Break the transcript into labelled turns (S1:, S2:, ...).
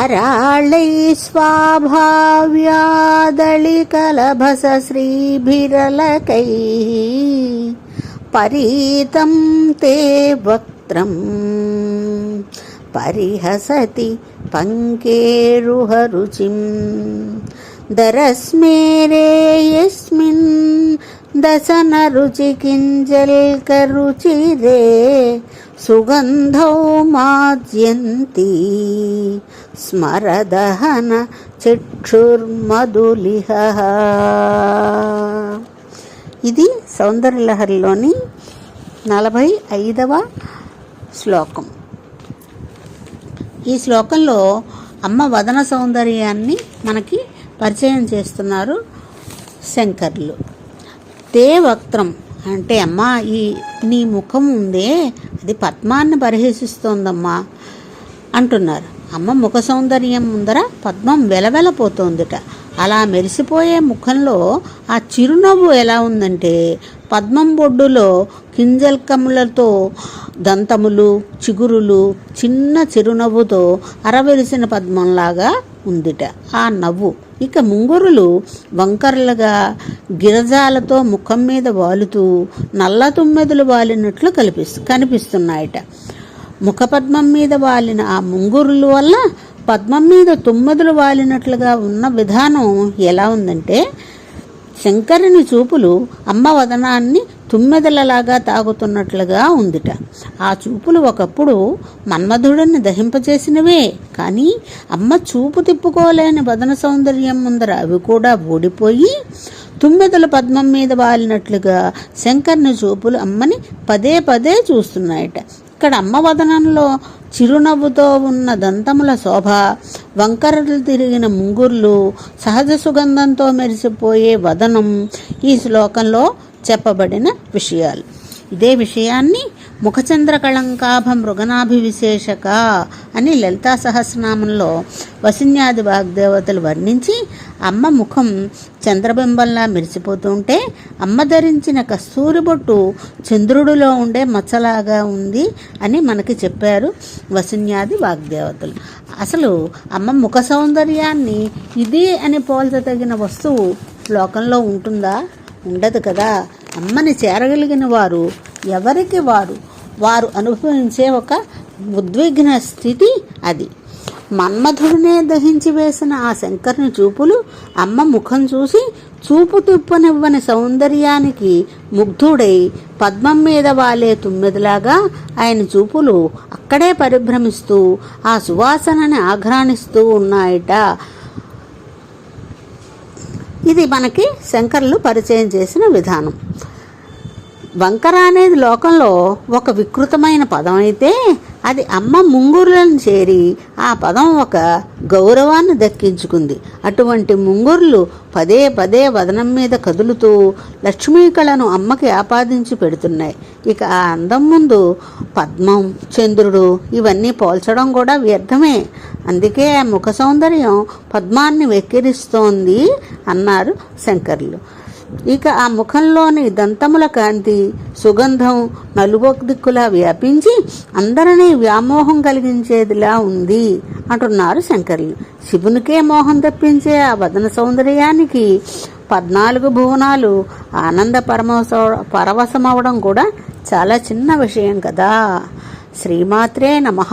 S1: अराळै स्वाभाव्यादळिकलभसश्रीभिरलकैः परीतं ते वक्त्रम् परिहसति पङ्केरुहरुचिं दरस्मेरे यस्मिन् దశన రుచి కింజల్క రుచిరే సుగంధౌ మాజ్యంతి. స్మరదహన చిక్షుర్మధులిహ. ఇది సౌందర్యలహరిలోని నలభై ఐదవ శ్లోకం. ఈ శ్లోకంలో అమ్మ వదన సౌందర్యాన్ని మనకి పరిచయం చేస్తున్నారు శంకర్లు. తే వక్త్రం. అంటే అమ్మా ఈ నీ ముఖం ఉందే అది పద్మాన్ని పరిహసిస్తోందమ్మా అంటున్నారు. అమ్మ ముఖ సౌందర్యం ముందర పద్మం వెలవెలపోతోందిట. అలా మెరిసిపోయే ముఖంలో ఆ చిరునవ్వు ఎలా ఉందంటే పద్మం బొడ్డులో కింజల్కములతో దంతములు చిగురులు చిన్న చిరునవ్వుతో అరవెలిసిన పద్మంలాగా ఉందిట ఆ నవ్వు. ఇక ముంగురులు వంకరలుగా గిరజాలతో ముఖం మీద వాలుతూ నల్ల తుమ్మెదలు వాలినట్లు కనిపిస్తు కనిపిస్తున్నాయట. ముఖపద్మం మీద వాలిన ఆ ముంగురుల వల్ల పద్మం మీద తుమ్మెదలు వాలినట్లుగా ఉన్న విధానం ఎలా ఉందంటే శంకరుని చూపులు అమ్మ వదనాన్ని తుమ్మెదలలాగా తాగుతున్నట్లుగా ఉందిట. ఆ చూపులు ఒకప్పుడు మన్మధుడిని దహింపచేసినవే కానీ అమ్మ చూపు తిప్పుకోలేని వదన సౌందర్యం ముందర అవి కూడా ఓడిపోయి తుమ్మెదల పద్మం మీద వాలినట్లుగా శంకర్ని చూపులు అమ్మని పదే పదే చూస్తున్నాయట. ఇక్కడ అమ్మ వదనంలో చిరునవ్వుతో ఉన్న దంతముల శోభ వంకరలు తిరిగిన ముంగుర్లు సహజ సుగంధంతో మెరిసిపోయే వదనం ఈ శ్లోకంలో చెప్పబడిన విషయాలు. ఇదే విషయాన్ని ముఖచంద్ర కళంకాభ మృగనాభివిశేషక అని లలితా సహస్రనామంలో వసిన్యాది వాగ్దేవతలు వర్ణించి అమ్మ ముఖం చంద్రబింబంలా మెరిసిపోతుంటే అమ్మ ధరించిన కస్తూరి బొట్టు చంద్రుడిలో ఉండే మచ్చలాగా ఉంది అని మనకి చెప్పారు వసిన్యాది వాగ్దేవతలు. అసలు అమ్మ ముఖ సౌందర్యాన్ని ఇది అని పోల్చదగిన వస్తువు లోకంలో ఉంటుందా? ఉండదు కదా. అమ్మని చేరగలిగిన వారు ఎవరికి వారు? వారు అనుభవించే ఒక ఉద్విగ్న స్థితి అది. మన్మధుడినే దహించి వేసిన ఆ శంకరుని చూపులు అమ్మ ముఖం చూసి చూపు తిప్పనివ్వని సౌందర్యానికి ముగ్ధుడై పద్మం మీద వాలే తుమ్మెదలాగా ఆయన చూపులు అక్కడే పరిభ్రమిస్తూ ఆ సువాసనని ఆఘ్రాణిస్తూ ఉన్నాయట. ఇది మనకి శంకర్లు పరిచయం చేసిన విధానం. వంకర అనేది లోకంలో ఒక వికృతమైన పదం అయితే అది అమ్మ ముంగురులను చేరి ఆ పదం ఒక గౌరవాన్ని దక్కించుకుంది. అటువంటి ముంగురులు పదే పదే వదనం మీద కదులుతూ లక్ష్మీ కళను అమ్మకి ఆపాదించి పెడుతున్నాయి. ఇక ఆ అందం ముందు పద్మం చంద్రుడు ఇవన్నీ పోల్చడం కూడా వ్యర్థమే. అందుకే ఆ ముఖ సౌందర్యం పద్మాన్ని వెక్కిరిస్తోంది అన్నారు శంకర్లు. ఇక ఆ ముఖంలోని దంతముల కాంతి సుగంధం నలుగొక దిక్కులా వ్యాపించి అందరినీ వ్యామోహం కలిగించేదిలా ఉంది అంటున్నారు శంకర్లు. శివునికే మోహం తెప్పించే ఆ వదన సౌందర్యానికి పద్నాలుగు భువనాలు ఆనంద పరమస పరవశమవడం కూడా చాలా చిన్న విషయం కదా. శ్రీమాత్రే నమః.